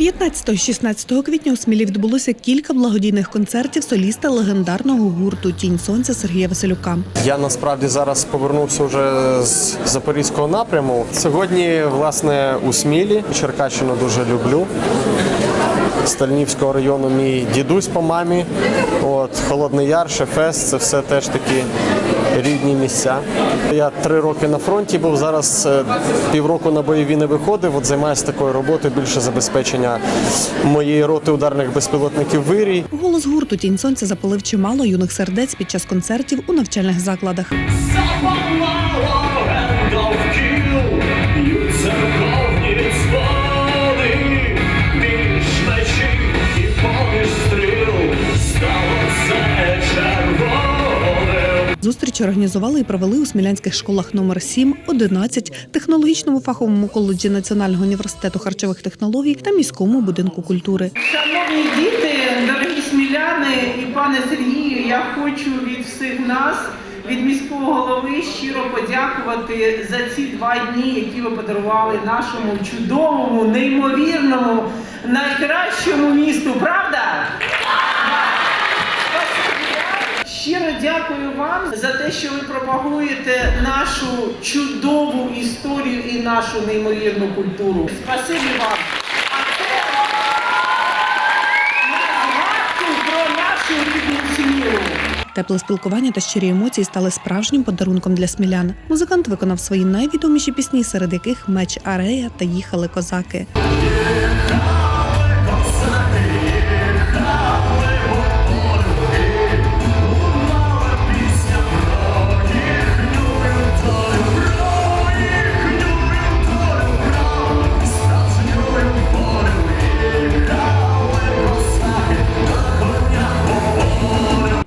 15-16 квітня у Смілі відбулося кілька благодійних концертів соліста легендарного гурту Тінь сонця Сергія Василюка. Я насправді зараз повернувся вже з запорізького напряму. Сьогодні, власне, у Смілі Черкащину дуже люблю. Стальнівського району мій дідусь по мамі. От Холодний Яр, Шефес це все теж такі рідні місця. Я три роки на фронті був. Зараз е, півроку на бойові не виходив. От займаюся такою роботою більше забезпечення моєї роти ударних безпілотників вирій. Голос гурту Тінь сонця запалив чимало юних сердець під час концертів у навчальних закладах. Зустріч організували і провели у смілянських школах номер 7, 11, технологічному фаховому коледжі Національного університету харчових технологій та міському будинку культури. Шановні діти, дорогі сміляни і пане Сергію, я хочу від всіх нас, від міського голови щиро подякувати за ці два дні, які ви подарували нашому чудовому, неймовірному, найкращому місту. Правда? Щиро дякую вам за те, що ви пропагуєте нашу чудову історію і нашу неймовірну культуру. Спасибі вам. Про нашу рідну. Тепле спілкування та щирі емоції стали справжнім подарунком для смілян. Музикант виконав свої найвідоміші пісні, серед яких меч Арея та їхали козаки.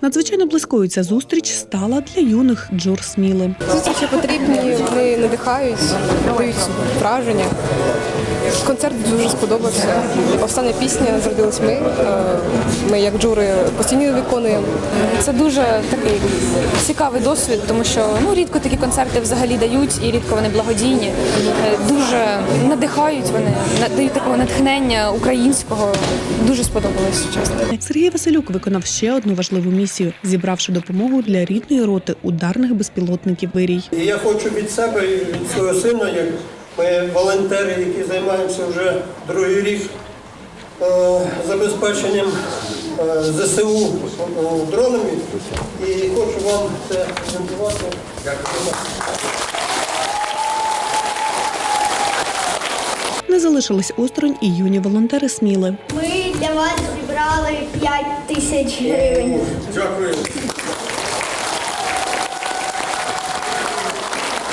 Надзвичайно близькою ця зустріч стала для юних джур Сміли. Зустрічі потрібні, надихають, дають враження. Концерт дуже сподобався. Остання пісня зродилась ми. Е, Ми як джури постійно виконуємо. Це дуже такий цікавий досвід, тому що ну рідко такі концерти взагалі дають, і рідко вони благодійні. Е, Дуже надихають вони, надають такого натхнення українського. Дуже сподобалось чесно. Сергій Василюк виконав ще одну важливу місію, зібравши допомогу для рідної роти ударних безпілотників вирій. Я хочу від себе і від свого сина, як ми волонтери, які займаємося вже другий рік е, забезпеченням е, ЗСУ дронами. І хочу вам це презентувати. Дякую. Не залишились осторонь і юні волонтери Сміли. Ми для вас зібрали 5 тисяч гривень. Дякую.